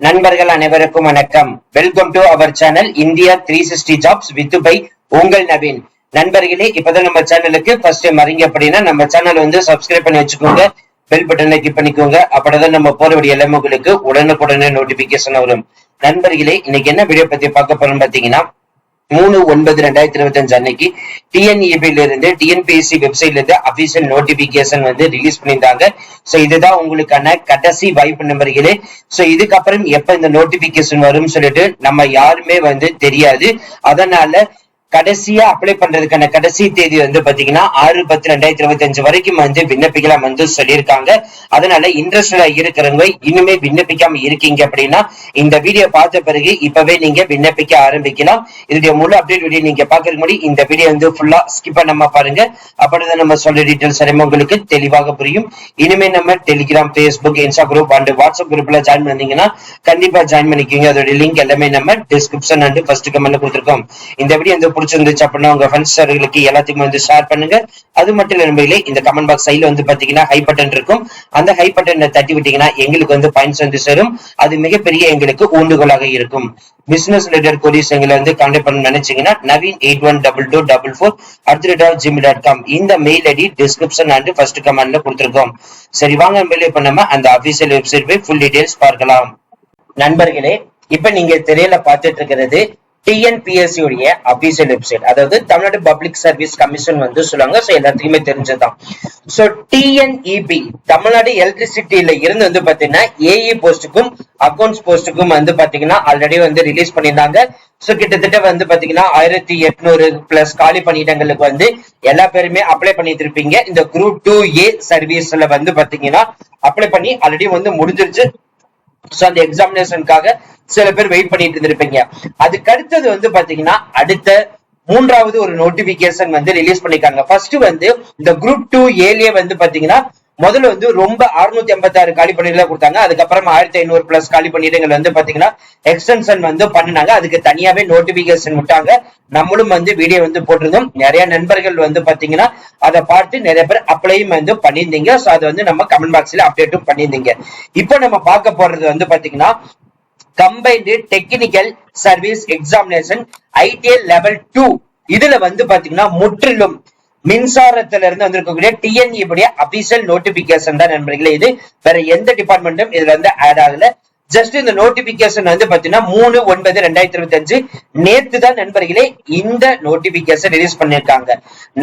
நண்பர்கள் அனைவருக்கும் வணக்கம். Welcome to our channel India three sixty jobs with by உங்கள் நவீன். நண்பர்களே இப்பதான் நம்ம சேனலுக்கு ஃபர்ஸ்ட் டைம் வரீங்க அப்படின்னா நம்ம சேனல் வந்து சப்ஸ்கிரைப் பண்ணி வச்சுக்கோங்க பெல் பட்டனை கிளிக் பண்ணிக்கோங்க. அப்படிதான் நம்ம போற வேண்டிய எல்லாமே உங்களுக்கு உடனுக்குடனே நோட்டிபிகேஷன் வரும். நண்பர்களே இன்னைக்கு என்ன வீடியோ பத்தி பார்க்க போறோம் பாத்தீங்கன்னா மூணு ஒன்பது ரெண்டாயிரத்தி இருபத்தி அஞ்சு அன்னைக்கு டிஎன்இபில இருந்து டிஎன்பிஎஸ்சி வெப்சைட்ல இருந்து அபிஷியல் நோட்டிபிகேஷன் வந்து ரிலீஸ் பண்ணியிருந்தாங்க. சோ இதுதான் உங்களுக்கான கடைசி வாய்ப்பு நம்பர்களே. சோ இதுக்கப்புறம் எப்ப இந்த நோட்டிபிகேஷன் வரும்னு சொல்லிட்டு நம்ம யாருமே வந்து தெரியாது. அதனால கடைசியா அப்ளை பண்றதுக்கான கடைசி தேதி வந்து பாத்தீங்கன்னா ஆறு பத்து ரெண்டாயிரத்தி இருபத்தி அஞ்சு வரைக்கும் வந்து விண்ணப்பிக்கலாம் வந்து சொல்லியிருக்காங்க. அதனால இன்ட்ரெஸ்டா இருக்கிறவங்க இனிமே விண்ணப்பிக்காம இருக்கீங்க அப்படின்னா இந்த வீடியோ பார்த்த பிறகு இப்பவே நீங்க விண்ணப்பிக்க ஆரம்பிக்கலாம். இதோட முழு அப்டேட் வீடியோ நீங்க பாக்குறதுக்கு முன்னாடி இந்த வீடியோ வந்து ஃபுல்லா ஸ்கிப் பண்ணாம பாருங்க. அப்படிதான் நம்ம சொல்ற டீட்டெயில்ஸ் எல்லாமே உங்களுக்கு தெளிவாக புரியும். இனிமே நம்ம Telegram Facebook Insta group and WhatsApp குரூப்ல ஜாயின் பண்ணீங்கன்னா கண்டிப்பா ஜாயின் பண்ணிக்கோங்க. அதோட லிங்க் எல்லாமே நம்ம டிஸ்கிரிப்ஷன் அண்ட் ஃபர்ஸ்ட் கமெண்ட்ல கொடுத்துருக்கோம். இந்த வீடியோ வந்து பிடிச்சிருந்துச்சு அப்படின்னா உங்க ஃப்ரெண்ட்ஸ்களுக்கு எல்லாத்துக்குமே வந்து ஷேர் பண்ணுங்க. அது மட்டும் இல்ல நண்பர்களே இந்த கமெண்ட் பாக்ஸ் சைடுல வந்து பாத்தீங்கன்னா ஹை பட்டன் இருக்கும். அந்த ஹை பட்டனை தட்டி விட்டீங்கன்னா எங்களுக்கு வந்து பாயிண்ட்ஸ் வந்து சேரும். அது மிகப்பெரிய எங்களுக்கு ஊண்டுகோலாக இருக்கும். பிசினஸ் ரிலேட்டட் கொரிஸ் எங்களை வந்து கான்டாக்ட் பண்ண நினைச்சீங்கன்னா Naveen eight one double two double four at rate of Gmail dot com இந்த mail ID description and first கமெண்ட்ல கொடுத்துருக்கோம். சரி வாங்க நண்பர்களே இப்ப நம்ம அந்த அபிஷியல் வெப்சைட் போய் ஃபுல் டீடைல்ஸ் பார்க்கலாம். நண்பர்களே இப்ப நீங்க திரையில பார்த்துட்டு இருக்கிறது டிஎன்பிஎஸ்சி உடைய அபிஷியல் வெப்சைட் அதாவது தமிழ்நாடு பப்ளிக் சர்வீஸ் கமிஷன் வந்து சொல்லுவாங்க. சோ எல்லாத்துக்குமே தெரிஞ்சதுதான். சோ டிஎன்இபி தமிழ்நாடு எலக்ட்ரிசிட்டியில இருந்து வந்து பாத்தீங்கன்னா ஏஇ போஸ்டுக்கும் அக்கௌண்ட்ஸ் போஸ்டுக்கும் வந்து பாத்தீங்கன்னா ஆல்ரெடி வந்து ரிலீஸ் பண்ணியிருந்தாங்க. சோ கிட்டத்தட்ட வந்து பாத்தீங்கன்னா ஆயிரத்தி எட்நூறு பிளஸ் காலி பணியிடங்களுக்கு வந்து எல்லா பேருமே அப்ளை பண்ணிட்டு இருப்பீங்க. இந்த குரூப் டூ ஏ சர்வீஸ்ல வந்து பாத்தீங்கன்னா அப்ளை பண்ணி ஆல்ரெடி வந்து முடிஞ்சிருச்சு. சோ அந்த எக்ஸாமினேஷனுக்காக சில பேர் வெயிட் பண்ணிட்டு இருந்திருப்பீங்க. அதுக்கு அடுத்தது வந்து பாத்தீங்கன்னா அடுத்த மூன்றாவது ஒரு நோட்டிபிகேஷன் வந்து ரிலீஸ் பண்ணிருக்காங்க. ஃபர்ஸ்ட் வந்து இந்த குரூப் டூ ஏலியே வந்து பாத்தீங்கன்னா முதல்ல வந்து ரொம்ப அறுநூத்தி எண்பத்தி ஆறு காலி பணியிடங்களை கொடுத்தாங்க. அதுக்கப்புறம் ஆயிரத்தி ஐநூறு பிளஸ் காலி பணியிடங்கள் வந்து பாத்தீங்கன்னா எக்ஸ்டென்ஷன் வந்து பண்ணினாங்க. அதுக்கு தனியாவே நோட்டிபிகேஷன் விட்டாங்க. நம்மளும் வந்து வீடியோ வந்து போட்டிருந்தோம். நிறைய நண்பர்கள் வந்து பாத்தீங்கன்னா அதை பார்த்து நிறைய பேர் அப்ளையும் வந்து பண்ணியிருந்தீங்க. ஸோ அதை வந்து நம்ம கமெண்ட் பாக்ஸ்ல அப்டேட்டும் பண்ணியிருந்தீங்க. இப்போ நம்ம பார்க்க போறது வந்து பாத்தீங்கன்னா combined technical service examination ITL level two இதுல வந்து பாத்தீங்கன்னா முற்றிலும் மின்சாரத்துல இருந்து வந்திருக்கக்கூடிய டிஎன்இ உடைய அபிஷியல் நோட்டிபிகேஷன் தான் நண்பர்களே இது. வேற எந்த டிபார்ட்மெண்ட்டும் இதுல வந்து ஆட் ஆகல. ஜஸ்ட் இந்த நோட்டிபிகேஷன் வந்து பாத்தீங்கன்னா மூணு ஒன்பது ரெண்டாயிரத்தி இருபத்தி அஞ்சு நேத்து தான் நண்பர்களே இந்த நோட்டிபிகேஷன் ரிலீஸ் பண்ணிருக்காங்க.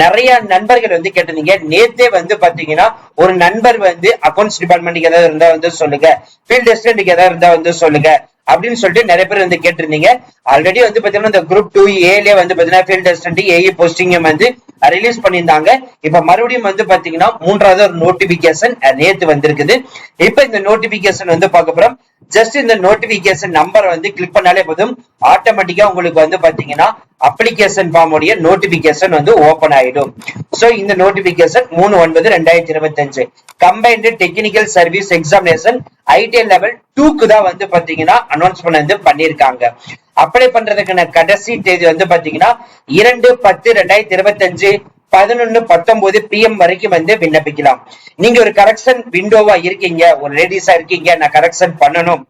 நிறைய நண்பர்கள் வந்து கேட்டிருந்தீங்க. நேத்தே வந்து பாத்தீங்கன்னா ஒரு நண்பர் வந்து அக்கௌண்ட்ஸ் டிபார்ட்மெண்ட்டுக்கு ஏதாவது இருந்தா வந்து சொல்லுங்க. ஃபீல்ட் அசிஸ்டன்ட்டுக்கு ஏதாவது இருந்தா வந்து சொல்லுங்க. அப்படின்னு சொல்லிட்டு நிறைய பேர் வந்து கேட்டிருந்தீங்க. ஆல்ரெடி வந்து பாத்தீங்கன்னா இந்த குரூப் டூ ஏலே வந்து பாத்தீங்கன்னா ஃபீல்ட் அசிஸ்டன்ட் ஏஇ போஸ்டிங் வந்து ரிலீஸ் பண்ணியிருந்தாங்க. இப்ப மறுபடியும் வந்து பாத்தீங்கன்னா மூன்றாவது ஒரு நோட்டிபிகேஷன் நேத்து வந்திருக்குது. இப்ப இந்த நோட்டிபிகேஷன் வந்து பார்க்க போறோம். ஜஸ்ட் இந்த நோட்டிபிகேஷன் நம்பர் வந்து கிளிக் பண்ணாலே போதும். ஆட்டோமேட்டிக்கா உங்களுக்கு வந்து பாத்தீங்கன்னா அப்ளிகேஷன் ஃபார்ம் உடைய நோட்டிபிகேஷன் வந்து ஓபன் ஆயிடும். சோ இந்த நோட்டிபிகேஷன் மூணு ஒன்பது ரெண்டாயிரத்தி இருபத்தி அஞ்சு combined technical service examination ITL level டூக்கு தான் வந்து பாத்தீங்கன்னா அனௌன்ஸ்மெண்ட் வந்து பண்ணிருக்காங்க. அப்ளை பண்றதுக்கான கடைசி தேதி வந்து பாத்தீங்கன்னா இரண்டு பத்து ரெண்டாயிரத்தி இருபத்தி அஞ்சு பதினொன்னு பத்தொன்பது பிஎம் வரைக்கும் வந்து விண்ணப்பிக்கலாம். நீங்க ஒரு கரெக்ஷன் விண்டோவா இருக்கீங்க ஒரு லேடிஸா இருக்கீங்க நான் கரெக்ஷன் பண்ணணும்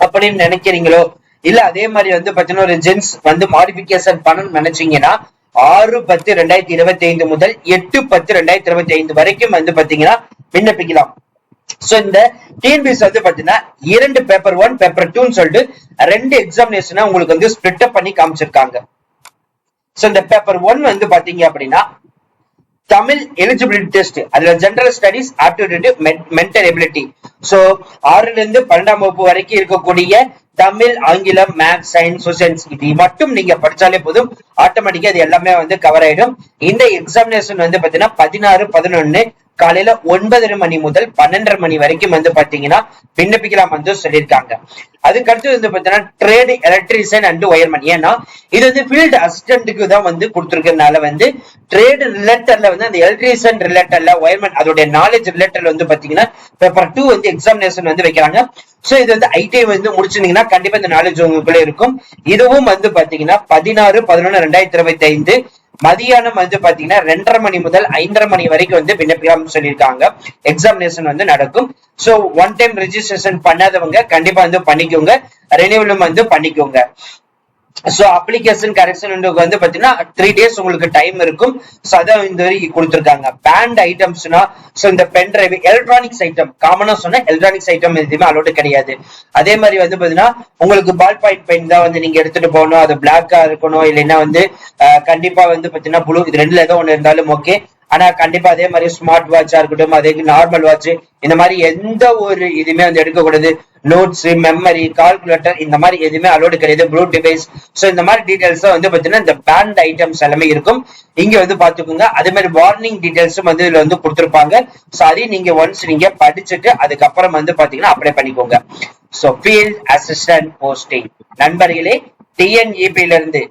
அப்படின்னு நினைக்கிறீங்களோ? இல்ல அதே மாதிரி வந்து பாத்தீங்கன்னா ஒரு ஜென்ஸ் வந்து மாடிபிகேஷன் பண்ணணும்னு நினைச்சீங்கன்னா ஆறு பத்து ரெண்டாயிரத்தி இருபத்தி ஐந்து முதல் எட்டு பத்து ரெண்டாயிரத்தி இருபத்தி ஐந்து வரைக்கும் வந்து பாத்தீங்கன்னா விண்ணப்பிக்கலாம். சோ இந்த டிஎன்பிஎஸ் வந்து பாத்தீங்கன்னா இரண்டு பேப்பர் ஒன் பேப்பர் டூன்னு சொல்லிட்டு ரெண்டு எக்ஸாமினேஷனை உங்களுக்கு வந்து ஸ்பிளிட் பண்ணி காமிச்சிருக்காங்க. சோ இந்த பேப்பர் ஒன் வந்து பாத்தீங்க அப்படின்னா தமிழ் எலிஜிபிலிட்டி டெஸ்ட் அதுல general studies aptitude mental ability so ஆறுல இருந்து பன்னெண்டாம் வகுப்பு வரைக்கும் இருக்கக்கூடிய தமிழ் ஆங்கிலம் மேத்ஸ் சயின்ஸ் சோசியன்ஸ் இது மட்டும் நீங்க படிச்சாலே போதும். ஆட்டோமேட்டிக்கா அது எல்லாமே வந்து கவர் ஆயிடும். இந்த எக்ஸாமினேஷன் வந்து பாத்தீங்கன்னா பதினாறு பதினொன்னு காலையில ஒன்பதரை மணி முதல் பன்னெண்டரை மணி வரைக்கும் வந்து பாத்தீங்கன்னா விண்ணப்பிக்கலாம் வந்து சொல்லியிருக்காங்க. அதுக்கு அடுத்து வந்து பாத்தீங்கன்னா ட்ரேடு எலக்ட்ரிஷியன் அண்ட் ஒயர்மேன் ஏன்னா இது வந்து ஃபீல்டு அசிஸ்டன்ட்டுக்கு தான் வந்து கொடுத்துருக்கறதுனால வந்து ட்ரேடு ரிலேட்டட்ல வந்து அந்த எலக்ட்ரிஷியன் ரிலேட்டட்ல ஒயர்மன் அதோட நாலேஜ் ரிலேட்டட்ல வந்து பாத்தீங்கன்னா பேப்பர் டூ வந்து எக்ஸாமினேஷன் வந்து வைக்கிறாங்க. சோ இது வந்து ஐடிஐ வந்து முடிச்சிருந்தீங்கன்னா கண்டிப்பா இந்த நாலேஜ் உங்களுக்குள்ள இருக்கும். இதுவும் வந்து பாத்தீங்கன்னா பதினாறு பதினொன்னு ரெண்டாயிரத்தி இருபத்தி ஐந்து மதியானம் வந்து பாத்தீங்கன்னா ரெண்டரை மணி முதல் ஐந்தரை மணி வரைக்கும் வந்து விண்ணப்பிக்கலாம் சொல்லியிருக்காங்க. எக்ஸாமினேஷன் வந்து நடக்கும். சோ ஒன் டைம் ரெஜிஸ்ட்ரேஷன் பண்ணாதவங்க கண்டிப்பா வந்து பண்ணிக்கோங்க. ரெனியூவலும் வந்து பண்ணிக்கோங்க. சோ அப்ளிகேஷன் கரெக்ஷன் வந்து பாத்தீங்கன்னா த்ரீ டேஸ் உங்களுக்கு டைம் இருக்கும். சோ அதை இந்த வரைக்கும் கொடுத்துருக்காங்க. பேண்ட் ஐட்டம்ஸ்னா சோ இந்த பென் டிரைவ் எலக்ட்ரானிக்ஸ் ஐட்டம் காமனா சொன்னால் எலக்ட்ரானிக்ஸ் ஐட்டம் எதுவுமே அலோடு கிடையாது. அதே மாதிரி வந்து பாத்தீங்கன்னா உங்களுக்கு பால் பாயிண்ட் பென் தான் வந்து நீங்க எடுத்துட்டு போகணும். அது பிளாக்கா இருக்கணும். இல்லைன்னா வந்து அஹ், கண்டிப்பா வந்து பாத்தீங்கன்னா ப்ளூ இது ரெண்டுல ஏதோ ஒண்ணு இருந்தாலும் ஓகே ஆனா கண்டிப்பா அதே மாதிரி ஸ்மார்ட் வாட்சா இருக்கட்டும் அதே நார்மல் வாட்ச் இந்த மாதிரி எந்த ஒரு இதுவுமே வந்து எடுக்கக்கூடாது. நோட்ஸ் மெமரி கால்குலேட்டர் இந்த மாதிரி எதுவுமே அலோடு கிடையாது. ப்ளூ டிவைஸ் ஸோ இந்த மாதிரி டீடைல்ஸ் வந்து பாத்தீங்கன்னா இந்த பேண்ட் ஐட்டம்ஸ் எல்லாமே இருக்கும். இங்க வந்து பாத்துக்கோங்க அதே மாதிரி வார்னிங் டீடைல்ஸும் வந்து இதுல வந்து கொடுத்துருப்பாங்க. ஸோ அதையும் நீங்க ஒன்ஸ் நீங்க படிச்சுட்டு அதுக்கப்புறம் வந்து பாத்தீங்கன்னா அப்ளை பண்ணிக்கோங்க. ஸோ ஃபீல்ட் அசிஸ்டன்ட் போஸ்டிங் நண்பர்களே டிஎன்இபில இருந்து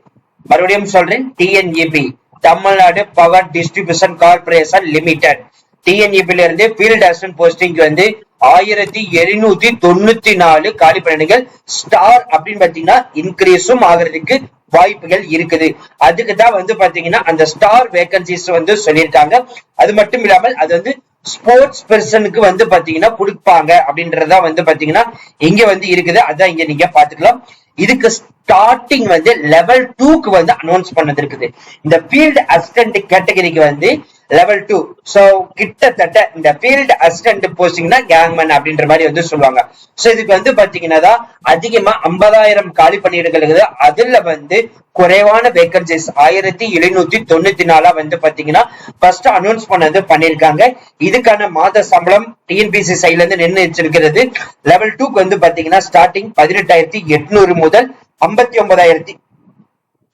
மறுபடியும் சொல்றேன். TNEB Tamil Nadu power distribution corporation limited TNEB இருந்து ஃபீல்ட் அசிஸ்டன்ட் போஸ்டிங் வந்து ஆயிரத்தி எழுநூத்தி தொண்ணூத்தி நாலு காலி பணிகள் ஸ்டார் அப்படின்னு பாத்தீங்கன்னா இன்க்ரீஸும் ஆகிறதுக்கு வாய்ப்புகள் இருக்குது. அதுக்கு தான் வந்து பாத்தீங்கன்னா அந்த ஸ்டார் வேகன்சிஸ் வந்து சொல்லியிருக்காங்க. அது மட்டும் இல்லாமல் அது வந்து ஸ்போர்ட்ஸ் பெர்சனுக்கு வந்து பாத்தீங்கன்னா கொடுப்பாங்க அப்படின்றதா வந்து பாத்தீங்கன்னா இங்க வந்து இருக்குது. அதான் இங்க நீங்க பாத்துக்கலாம் இதுக்கு ஸ்டார்டிங் வந்து லெவல் டூக்கு வந்து அனௌன்ஸ் பண்ணது இருக்குது. இந்த ஃபீல்டு அசிஸ்டன்ட் கேட்டகரிக்கு வந்து லெவல் டூ சோ கிட்டத்தட்ட இந்த ஃபீல்டு அசிஸ்டன்ட் போஸ்டிங்னா கேங்மேன் அப்படின்ற மாதிரி வந்து சொல்லுவாங்க. சோ இதுக்கு வந்து பாத்தீங்கன்னா அதிகமா ஐம்பதாயிரம் காலி பணியிடங்கள் இருக்குது. அதுல வந்து குறைவான வேக்கன்சிஸ் ஆயிரத்தி எழுநூத்தி தொண்ணூத்தி நாலா வந்து பாத்தீங்கன்னா ஃபர்ஸ்ட் அனௌன்ஸ் பண்ணது பண்ணிருக்காங்க இதுக்கான மாத சம்பளம் டிஎன்பிசி சைட்ல இருந்து நிர்ணயிச்சிருக்கிறது லெவல் டூக்கு வந்து பாத்தீங்கன்னா ஸ்டார்டிங் பதினெட்டாயிரத்தி எட்நூறு முதல் ஐம்பத்தி ஒன்பதாயிரத்தி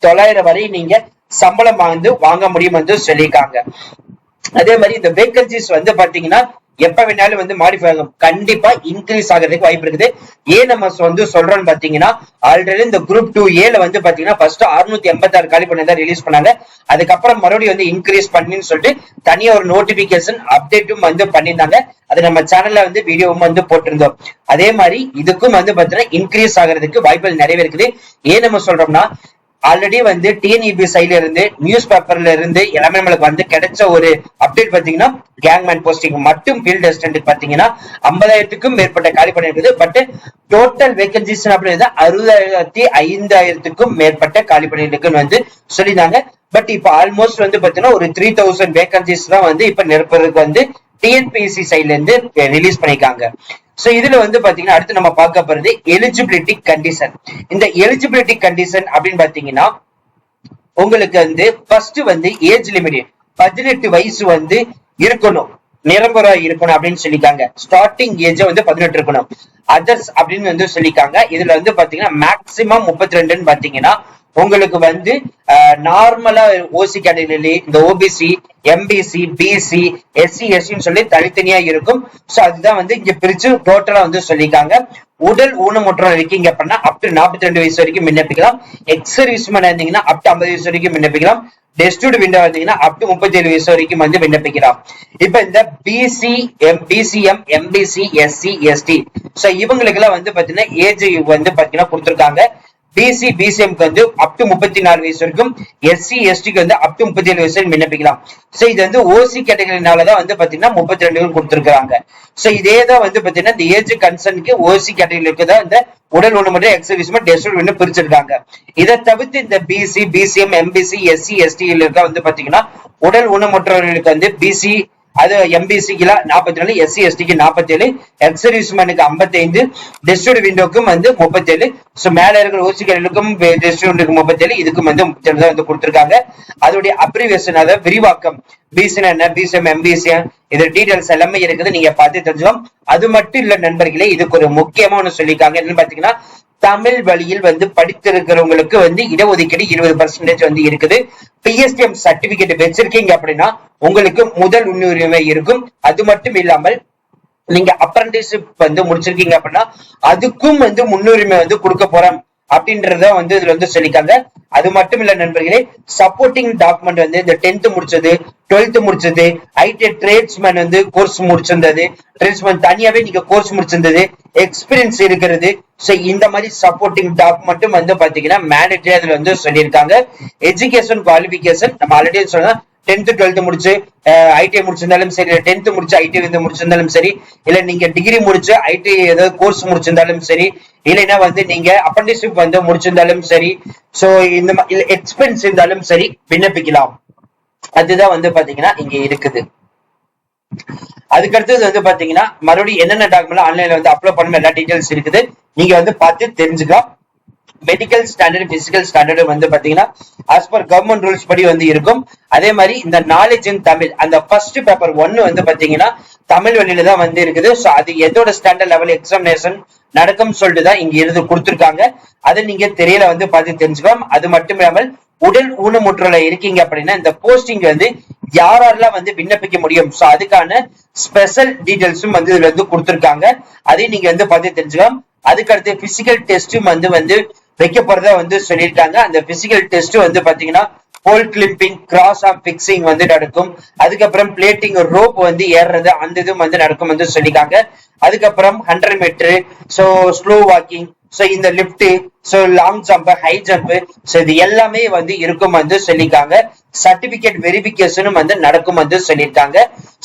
தொள்ளாயிரம் வரை நீங்க சம்பளம் வந்து வாங்க முடியும் வந்து சொல்லியிருக்காங்க. அதே மாதிரி இந்த வேகன்சிஸ் வந்து பாத்தீங்கன்னா எப்ப வேணாலும் வந்து மாடிஃபை ஆகும். கண்டிப்பா இன்க்ரீஸ் ஆகிறதுக்கு வாய்ப்பு இருக்குது. ஏன் நம்ம வந்து சொல்றோம்னு பாத்தீங்கன்னா ஆல்ரெடி இந்த குரூப் டூ ஏல வந்து பாத்தீங்கன்னா ஃபர்ஸ்ட் அறுநூத்தி எண்பத்தாறு காலி பண்ணி தான் ரிலீஸ் பண்ணாங்க. அதுக்கப்புறம் மறுபடியும் வந்து இன்க்ரீஸ் பண்ணின்னு சொல்லிட்டு தனியா ஒரு நோட்டிபிகேஷன் அப்டேட்டும் வந்து பண்ணியிருந்தாங்க. அது நம்ம சேனல்ல வந்து வீடியோவும் வந்து போட்டிருந்தோம். அதே மாதிரி இதுக்கும் வந்து பாத்தீங்கன்னா இன்க்ரீஸ் ஆகிறதுக்கு வாய்ப்புகள் நிறைய இருக்குது. ஏன் நம்ம சொல்றோம்னா ஆல்ரெடி வந்து டிஎன்இபி சைட்ல இருந்து நியூஸ் பேப்பர்ல இருந்து எல்லாமே நம்மளுக்கு வந்து கிடைச்ச ஒரு அப்டேட் பாத்தீங்கன்னா கேங்மேன் போஸ்டிங் மட்டும் ஃபீல்டு அசிஸ்டன்ட் பாத்தீங்கன்னா ஐம்பதாயிரத்துக்கும் மேற்பட்ட காலி பண்ணி இருக்குது. பட் டோட்டல் வேகன்சிஸ் அப்படின்றது அறுபதாயிரத்தி ஐந்தாயிரத்துக்கும் மேற்பட்ட காலி பண்ணி இருக்குன்னு வந்து சொல்லியிருந்தாங்க. பட் இப்ப ஆல்மோஸ்ட் வந்து பாத்தீங்கன்னா ஒரு த்ரீ தௌசண்ட் வேகன்சிஸ் தான் வந்து இப்ப நிரப்புறதுக்கு வந்து டிஎன்பிஎஸ்சி சைட்ல இருந்து ரிலீஸ் பண்ணிருக்காங்க சோ இதுல வந்து பாத்தீங்கன்னா அடுத்து நம்ம பார்க்க போறது எலிஜிபிலிட்டி கண்டிஷன் இந்த எலிஜிபிலிட்டி கண்டிஷன் அப்படின்னு பாத்தீங்கன்னா உங்களுக்கு வந்து ஃபர்ஸ்ட் வந்து ஏஜ் லிமிட் பதினெட்டு வயசு வந்து இருக்கணும். நிரம்பரா இருக்கணும் அப்படின்னு சொல்லிக்காங்க. ஸ்டார்டிங் ஏஜ் வந்து பதினெட்டு இருக்கணும். அதர்ஸ் அப்படின்னு வந்து சொல்லிக்காங்க. இதுல வந்து பாத்தீங்கன்னா மேக்சிமம் முப்பத்தி ரெண்டுன்னு பாத்தீங்கன்னா உங்களுக்கு வந்து நார்மலா ஓசி கேட்டகரி இந்த ஓபிசி எம்பிசி பிசி எஸ்சி எஸ்சின்னு சொல்லி தனித்தனியா இருக்கும். சோ அதுதான் வந்து இங்க பிரிச்சு டோட்டலா வந்து சொல்லியிருக்காங்க. உடல் ஊனமுற்றம் இருக்கீங்க அப்படின்னா அப் டு நாற்பத்தி ரெண்டு வயசு வரைக்கும் விண்ணப்பிக்கலாம். எக்ஸ் சர்வீஸ்மேன் இருந்தீங்கன்னா அப் டு ஐம்பது வயசு வரைக்கும் விண்ணப்பிக்கலாம். டெஸ்டூட் விண்டோ வந்தீங்கன்னா அப் டு முப்பத்தி ஏழு வயசு வரைக்கும் வந்து விண்ணப்பிக்கலாம். இப்ப இந்த BC M BCM MBC SC ST so இவங்களுக்கு எல்லாம் வந்து பாத்தீங்கன்னா ஏஜ் வந்து பாத்தீங்கன்னா கொடுத்துருக்காங்க. பிசி பிசிஎம்க்கு வந்து அப் டு முப்பத்தி நாலு வயசு வரைக்கும் எஸ்சி எஸ்டிக்கு வந்து அப் டு முப்பத்தி ஏழு வயசு விண்ணப்பிக்கலாம். சோ இது வந்து ஓசி கேட்டகரினாலதான் வந்து பாத்தீங்கன்னா முப்பத்தி ரெண்டு கொடுத்துருக்காங்க சோ இதே தான் வந்து பாத்தீங்கன்னா இந்த ஏஜ் கன்சர்னுக்கு ஓசி கேட்டகரிக்கு தான் இந்த உடல் ஊனமுறை எக்ஸர்வீஸ்மெண்ட் டெஸ்ட் வந்து பிரிச்சிருக்காங்க. இதை தவிர்த்து இந்த BC BCM MBC SC ST இருக்க வந்து பாத்தீங்கன்னா உடல் ஊனமுற்றவர்களுக்கு வந்து பிசி அது எம்பிசிக்கு நாற்பத்தி நாலு எஸ்சி எஸ்டிக்கு நாற்பத்தி ஏழு எக்ஸர்வீஸ்மேனுக்கு ஐம்பத்தைந்து டெஸ்டோட விண்டோக்கும் வந்து முப்பத்தி ஏழு ஸோ மேல இருக்கிற ஓசிகளுக்கும் டெஸ்டோனுக்கு முப்பத்தி ஏழு இதுக்கும் வந்து முப்பத்தி தான் வந்து கொடுத்துருக்காங்க. அதோடைய அப்ரிவேஷன் அதாவது விரிவாக்கம். பிசிஎன் என்ன? பிசிஎம் எம்பிசிஎம் இது டீடைல்ஸ் எல்லாமே இருக்குது. நீங்க பார்த்து தெரிஞ்சுக்கோம் அது மட்டும் இல்ல நண்பர்களே இதுக்கு ஒரு முக்கியமான சொல்லியிருக்காங்க. என்னன்னு பாத்தீங்கன்னா தமிழ் வழியில் வந்து படித்திருக்கிறவங்களுக்கு வந்து இடஒதுக்கீடு இருபது பர்சன்டேஜ் வந்து இருக்குது. பிஎஸ்டிஎம் சர்டிபிகேட் வச்சிருக்கீங்க அப்படின்னா உங்களுக்கு முதல் முன்னுரிமை இருக்கும். அது மட்டும் இல்லாமல் நீங்க அப்ரண்டிஸ்ஷிப் வந்து முடிச்சிருக்கீங்க அப்படின்னா அதுக்கும் வந்து முன்னுரிமை வந்து கொடுக்க போறோம். அப்படின்றத வந்து இதுல வந்து சொல்லிக்காங்க அது மட்டும் இல்ல நண்பர்களே சப்போர்ட்டிங் டாக்குமெண்ட் வந்து இந்த டென்த் முடிச்சது டுவெல்த் முடிச்சது ஐடி ட்ரேட்ஸ்மேன் வந்து கோர்ஸ் முடிச்சிருந்தது. ட்ரேட்ஸ்மேன் தனியாவே நீங்க கோர்ஸ் முடிச்சிருந்தது எக்ஸ்பீரியன்ஸ் இருக்கிறது. சோ இந்த மாதிரி சப்போர்ட்டிங் டாக்குமெண்ட்டும் வந்து பாத்தீங்கன்னா மேண்டேட்டரி அதுல வந்து சொல்லியிருக்காங்க. எஜுகேஷன் குவாலிபிகேஷன் நம்ம ஆல்ரெடி சொன்னா டென்த்து டுவெல்த்து முடிச்சு ஐடிஐ முடிச்சிருந்தாலும் சரி இல்லை டென்த்து முடிச்சு ஐடிஐ வந்து முடிச்சிருந்தாலும் சரி இல்லை நீங்கள் டிகிரி முடிச்சு ஐடி ஏதாவது கோர்ஸ் முடிச்சிருந்தாலும் சரி இல்லைன்னா வந்து நீங்கள் அப்ரண்டிஸ்ஷிப் வந்து முடிச்சிருந்தாலும் சரி ஸோ இந்த எக்ஸ்பென்ஸ் இருந்தாலும் சரி விண்ணப்பிக்கலாம். அதுதான் வந்து பாத்தீங்கன்னா இங்க இருக்குது. அதுக்கு அடுத்தது வந்து பாத்தீங்கன்னா மறுபடியும் என்னென்ன டாக்குமெண்ட் ஆன்லைன்ல வந்து அப்லோட் பண்ண எல்லா டீடைல்ஸ் இருக்குது. நீங்க வந்து பார்த்து தெரிஞ்சுக்கலாம். மெடிக்கல் ஸ்டாண்டர்ட் பிசிக்கல் ஸ்டாண்டர்டு வந்து பாத்தீங்கன்னா ஆஸ் பர் கவர்மெண்ட் ரூல்ஸ் படி வந்து இருக்கும். அதே மாதிரி இந்த நாலேஜ் இன் தமிழ் அந்த ஃபர்ஸ்ட் பேப்பர் ஒன்னு வந்து பாத்தீங்கன்னா தமிழ் வழியில தான் வந்து இருக்குது. ஸோ அது எதோட ஸ்டாண்டர்ட் லெவல் எக்ஸாமினேஷன் நடக்கும் சொல்லிட்டு தான் இங்க இருந்து கொடுத்துருக்காங்க. அதை நீங்க தெரியல வந்து பார்த்து தெரிஞ்சுக்கலாம். அது மட்டும் இல்லாமல் உடல் ஊனமுற்றல இருக்கீங்க அப்படின்னா இந்த போஸ்டிங் வந்து யாரெல்லாம் வந்து விண்ணப்பிக்க முடியும்? ஸோ அதுக்கான ஸ்பெஷல் டீடைல்ஸும் வந்து இதுல வந்து கொடுத்துருக்காங்க. அதையும் நீங்க வந்து பார்த்து தெரிஞ்சுக்கலாம். அதுக்கு அடுத்து பிசிக்கல் டெஸ்ட்டும் வந்து வந்து வைக்க போறதா வந்து சொல்லியிருக்காங்க. அந்த பிசிக்கல் டெஸ்ட் வந்து பாத்தீங்கன்னா pole climbing cross of fixing வந்து நடக்கும். அதுக்கப்புறம் பிளேட்டிங் ரோப் வந்து ஏறுறது அந்த இதுவும் வந்து நடக்கும் வந்து சொல்லியிருக்காங்க. அதுக்கப்புறம் hundred metre so slow walking so இந்த lift so long jump high jump so இது எல்லாமே வந்து இருக்கும் வந்து சொல்லியிருக்காங்க. சர்டிபிகேட் வெரிபிகேஷனும் வந்து நடக்கும் வந்து சொல்லியிருக்காங்க.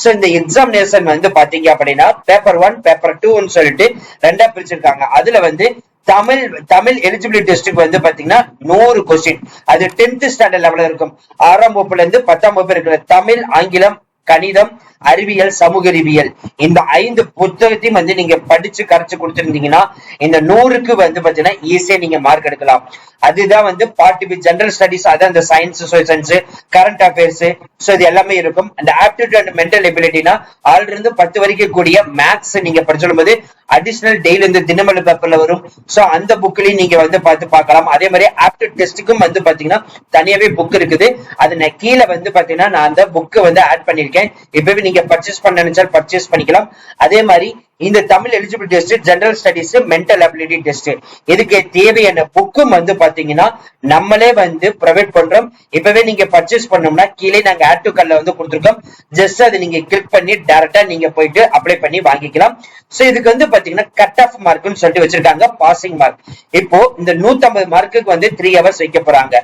ஸோ இந்த எக்ஸாமினேஷன் வந்து பாத்தீங்க அப்படின்னா பேப்பர் ஒன் பேப்பர் டூன்னு சொல்லிட்டு ரெண்டா பிரிச்சிருக்காங்க. அதுல வந்து தமிழ் தமிழ் எலிஜிபிலிட்டி டெஸ்ட்டுக்கு வந்து பாத்தீங்கன்னா நூறு கொஸ்டின் அது டென்த் ஸ்டாண்டர்ட் லெவல்ல இருக்கும். ஆறாம் வகுப்புல இருந்து பத்தாம் வகுப்பு இருக்கிற தமிழ் ஆங்கிலம் கணிதம் அறிவியல் சமூக அறிவியல் இந்த ஐந்து புத்தகத்தையும் வந்து நீங்க படிச்சு கரைச்சு கொடுத்துருந்தீங்கன்னா இந்த நூறுக்கு வந்து பாத்தீங்கன்னா ஈஸியா நீங்க மார்க் எடுக்கலாம். அதுதான் வந்து பார்ட் பி ஜெனரல் ஸ்டடிஸ் அதான் இந்த science social science current affairs so இது எல்லாமே இருக்கும். அந்த ஆப்டிடியூட் அண்ட் மென்டல் எபிலிட்டினா ஆல்ரெடி இருந்து பத்து வரைக்கும் கூடிய மேக்ஸ் நீங்க படிச்சும் போது அடிஷனல் டெய்லி இந்த தினமலை பேப்பர்ல வரும். சோ அந்த புக்லயும் நீங்க வந்து பார்த்து பார்க்கலாம். அதே மாதிரி ஆப்டிட் டெஸ்ட்டுக்கும் வந்து பாத்தீங்கன்னா தனியாவே புக் இருக்குது. அது நான் கீழே வந்து பாத்தீங்கன்னா நான் அந்த புக்கை வந்து ஆட் பண்ணிருக்கேன். இப்பவே நீங்க பர்ச்சேஸ் பண்ண நினைச்சால் பர்ச்சேஸ் பண்ணிக்கலாம். அதே மாதிரி இந்த Tamil eligible test general studies mental ability test இதுக்கு தேவையான புக்கும் வந்து பாத்தீங்கன்னா நம்மளே வந்து ப்ரொவைட் பண்றோம். இப்பவே நீங்க பர்ச்சேஸ் பண்ணோம்னா கீழே நாங்க ஆட் டு கல்ல வந்து கொடுத்துருக்கோம். ஜஸ்ட் அதை நீங்க கிளிக் பண்ணி டைரக்டா நீங்க போயிட்டு அப்ளை பண்ணி வாங்கிக்கலாம். சோ இதுக்கு வந்து பாத்தீங்கன்னா கட் ஆஃப் மார்க்னு சொல்லிட்டு வச்சிருக்காங்க பாசிங் மார்க் இப்போ இந்த 150 மார்க்குக்கு வந்து த்ரீ ஹவர்ஸ் வைக்க போறாங்க.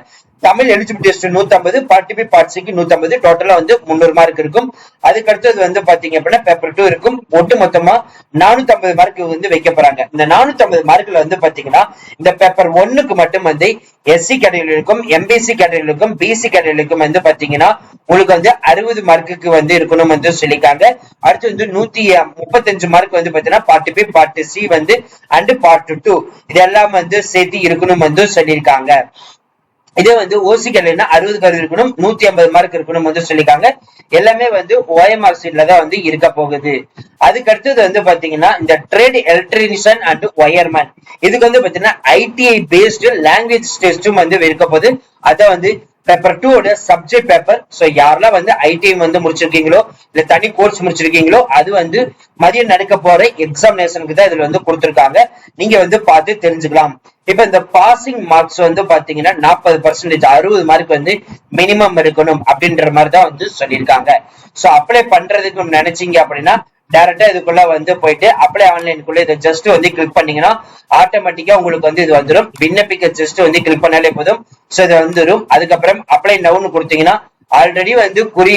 தமிழ் எலிஜிபிள் டெஸ்ட் நூத்தம்பது பார்ட்டி பி பார்ட் சிக்கு நூத்தம்பது. டோட்டலா வந்து முந்நூறு மார்க் இருக்கும். அதுக்கு அடுத்தது வந்து பாத்தீங்க அப்படின்னா பேப்பர் டூ இருக்கும். ஒட்டு மொத்தமா நானூத்தி ஐம்பது மார்க் வந்து வைக்க போறாங்க. இந்த நானூத்தி ஐம்பது மார்க்ல வந்து பாத்தீங்கன்னா இந்த பேப்பர் ஒன்னுக்கு மட்டும் வந்து எஸ்சி கேட்டகரிகளுக்கும் எம்பிசி கேட்டகரிகளுக்கும் பிசி கேட்டகரிகளுக்கும் வந்து பாத்தீங்கன்னா உங்களுக்கு வந்து அறுபது மார்க்குக்கு வந்து இருக்கணும் வந்து சொல்லியிருக்காங்க. அடுத்து வந்து நூத்தி முப்பத்தஞ்சு மார்க் வந்து பாத்தீங்கன்னா பார்ட் பி பார்ட் சி வந்து அண்ட் பார்ட் டூ இதெல்லாம் வந்து சேர்த்து இருக்கணும் வந்து சொல்லியிருக்காங்க. இதே வந்து ஓசி அறுபது கருது இருக்கணும் நூத்தி ஐம்பது மார்க் இருக்கணும் வந்து சொல்லியிருக்காங்க. எல்லாமே வந்து ஓஎம்ஆர் சீட்ல தான் வந்து இருக்க போகுது. அதுக்கு அடுத்தது வந்து பாத்தீங்கன்னா இந்த ட்ரேட் எலக்ட்ரீஷியன் அண்ட் ஒயர்மேன் இதுக்கு வந்து பாத்தீங்கன்னா ஐடிஐ பேஸ்டு லாங்குவேஜ் டெஸ்டும் வந்து இருக்க போகுது. அதை வந்து பேப்பர் டூவோட சப்ஜெக்ட் பேப்பர் ஸோ யாரெல்லாம் வந்து ஐடிஐ வந்து முடிச்சிருக்கீங்களோ இல்ல தனி கோர்ஸ் முடிச்சிருக்கீங்களோ அது வந்து மதியம் நடக்க போற எக்ஸாமினேஷனுக்கு தான் இதுல வந்து கொடுத்துருக்காங்க. நீங்க வந்து பார்த்து தெரிஞ்சுக்கலாம். இப்ப இந்த பாசிங் மார்க்ஸ் வந்து பாத்தீங்கன்னா நாற்பது பர்சன்டேஜ் அறுபது மார்க் வந்து மினிமம் இருக்கணும் அப்படின்ற மாதிரி தான் வந்து சொல்லியிருக்காங்க. ஸோ அப்ளை பண்றதுக்கு நினைச்சீங்க அப்படின்னா டைரக்டா இதுக்குள்ள வந்து போயிட்டு அப்ளை ஆன்லைனுக்குள்ள இதை ஜஸ்ட் வந்து கிளிக் பண்ணீங்கன்னா ஆட்டோமேட்டிக்கா உங்களுக்கு வந்து இது வந்துடும் விண்ணப்பிக்க ஜஸ்ட் வந்து கிளிக் பண்ணாலே போதும். சோ இது வந்துடும் அதுக்கப்புறம் அப்ளை நவுன்னு கொடுத்தீங்கன்னா ஆல்ரெடி வந்து குறி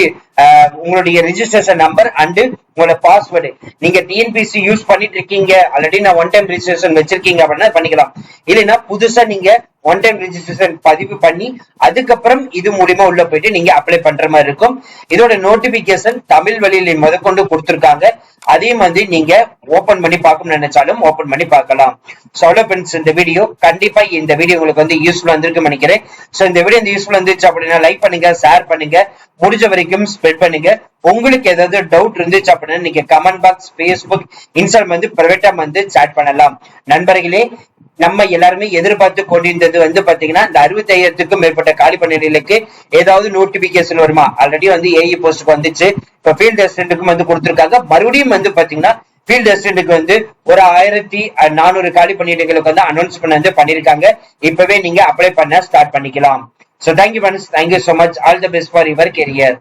உங்களுடைய ரிஜிஸ்ட்ரேஷன் நம்பர் அண்ட் உங்களோட பாஸ்வேர்டு நீங்க டிஎன்பிசி யூஸ் பண்ணிட்டு இருக்கீங்க ஆல்ரெடி நான் ஒன் டைம் ரிஜிஸ்ட்ரேஷன் வச்சிருக்கீங்க அப்படின்னா பண்ணிக்கலாம். இல்லைன்னா புதுசா நீங்க ஒன் டைம் ரிஜிஸ்ட்ரேஷன் பதிவு பண்ணி அதுக்கப்புறம் இது மூலியமா உள்ள போயிட்டு நீங்க அப்ளை பண்ற மாதிரி இருக்கும். இதோட நோட்டிபிகேஷன் தமிழ் வழியில முதற்கொண்டு கொடுத்துருக்காங்க. அதையும் வந்து நீங்க ஓபன் பண்ணி பார்க்கணும்னு நினைச்சாலும் ஓபன் பண்ணி பார்க்கலாம். ஸோ அவ்வளோ ஃப்ரெண்ட்ஸ் இந்த வீடியோ கண்டிப்பா இந்த வீடியோ உங்களுக்கு வந்து யூஸ்ஃபுல்லா இருந்திருக்கு நினைக்கிறேன். ஸோ இந்த வீடியோ இந்த யூஸ்ஃபுல்லா இருந்துச்சு அப்படின்னா லைக் பண்ணுங்க ஷேர் பண்ணுங்க. முடிஞ்ச வரைக்கும் ஸ்ப்ரெட் பண்ணுங்க. உங்களுக்கு ஏதாவது டவுட் இருந்துச்சு அப்படின்னா நீங்க கமெண்ட் பாக்ஸ் பேஸ்புக் இன்ஸ்டால் வந்து பிரைவேட்டா வந்து சாட் பண்ணலாம். நண்பர்களே நம்ம எல்லாருமே எதிர்பார்த்து கொண்டிருந்தது வந்து பாத்தீங்கன்னா இந்த அறுபத்தி ஐயாயிரத்துக்கும் மேற்பட்ட காலி பணிகளுக்கு ஏதாவது நோட்டிபிகேஷன் வருமா? ஆல்ரெடி வந்து ஏஇ போஸ்டுக்கு வந்துச்சு. இப்ப ஃபீல்ட் அசிஸ்டன்ட்டுக்கும் வந்து கொடுத்துருக்காங்க. மறுபடியும் வந்து பாத்தீங்கன்னா ஃபீல்ட் அசிஸ்டன்ட்டுக்கு வந்து ஒரு ஆயிரத்தி நானூறு காலி பணியிடங்களுக்கு வந்து அனௌன்ஸ்மெண்ட் வந்து பண்ணிருக்காங்க. இப்பவே நீங்க அப்ளை பண்ண ஸ்டார்ட் பண்ணிக்கலாம். So thank you friends thank you so much all the best for your career